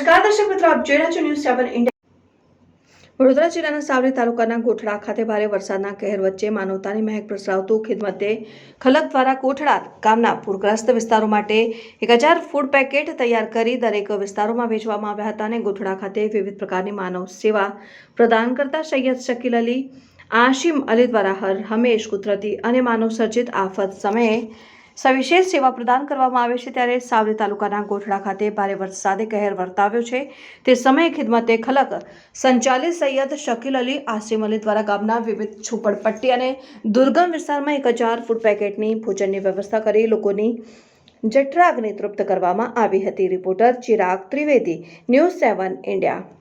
આપ જોઈ રહ્યા છો ન્યૂઝ સેવન ઇન્ડિયા વડોદરા જિલ્લાના સાવલી તાલુકાના ગોઠડા ખાતે ભારે વરસાદના કહેર વચ્ચે માનવતાની મહેક પ્રસરાવતું ખિદમતે ખલક દ્વારા કોઠડા ગામના પૂરગ્રસ્ત વિસ્તારો માટે એક હજાર ફૂડ પેકેટ તૈયાર કરી દરેક વિસ્તારોમાં વેચવામાં આવ્યા હતા અને ગોઠડા ખાતે વિવિધ પ્રકારની માનવ સેવા પ્રદાન કરતા સૈયદ શકીલ અલી, આશિમ અલી દ્વારા હર હંમેશ કુદરતી અને માનવ સર્જિત આફત સમયે સવિશેષ સેવા પ્રદાન કરવામાં આવે છે ત્યારે સાવલી તાલુકાના ગોઠડા ખાતે ભારે વરસાદે કહેર વર્તાવ્યો છે. તે સમયે ખિદમતે ખલક સંચાલિત સૈયદ શકીલ અલી, આસિમ અલી દ્વારા ગામના વિવિધ ઝૂંપડપટ્ટી અને દુર્ગમ વિસ્તારમાં એક હજાર ફૂડ પેકેટની ભોજનની વ્યવસ્થા કરી લોકોની જઠરાગને તૃપ્ત કરવામાં આવી હતી. Reporter Chirag Trivedi, news seven India.